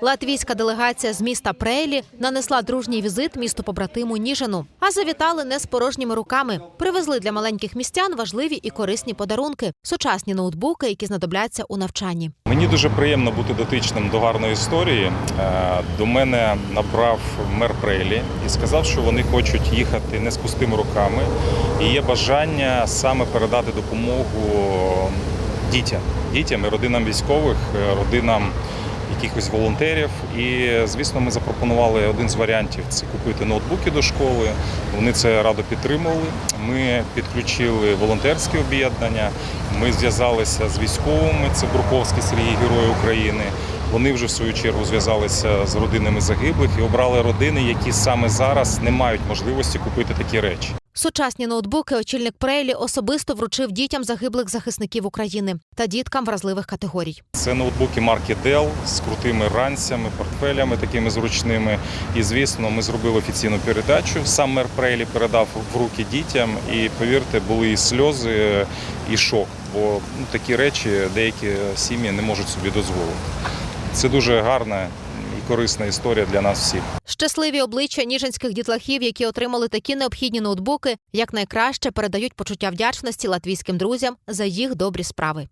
Латвійська делегація з міста Прейлі нанесла дружній візит місту побратиму Ніжину. А завітали не з порожніми руками. Привезли для маленьких містян важливі і корисні подарунки, сучасні ноутбуки, які знадобляться у навчанні. Мені дуже приємно бути дотичним до гарної історії. Е, До мене набрав мер Прейлі і сказав, що вони хочуть їхати не з пустими руками. І є бажання саме передати допомогу дітям, дітям і родинам військових, е, родинам якихось волонтерів. І звісно, ми запропонували один з варіантів це купити ноутбуки до школи. Вони це радо підтримували. Ми підключили волонтерське об'єднання. Ми зв'язалися з військовими. Це Бруковський Сергій Герой України. Вони вже в свою чергу зв'язалися з родинами загиблих і обрали родини, які саме зараз не мають можливості купити такі речі. Сучасні ноутбуки очільник Прейлі особисто вручив дітям загиблих захисників України та діткам вразливих категорій. Це ноутбуки марки Dell з крутими ранцями, портфелями такими зручними. І звісно, ми зробили офіційну передачу. Сам мер Прейлі передав в руки дітям. І повірте, були і сльози, і шок. Бо ну, такі речі деякі сім'ї не можуть собі дозволити. Це дуже гарна і корисна історія для нас всіх. Щасливі обличчя ніжинських дітлахів, які отримали такі необхідні ноутбуки, якнайкраще передають почуття вдячності латвійським друзям за їх добрі справи.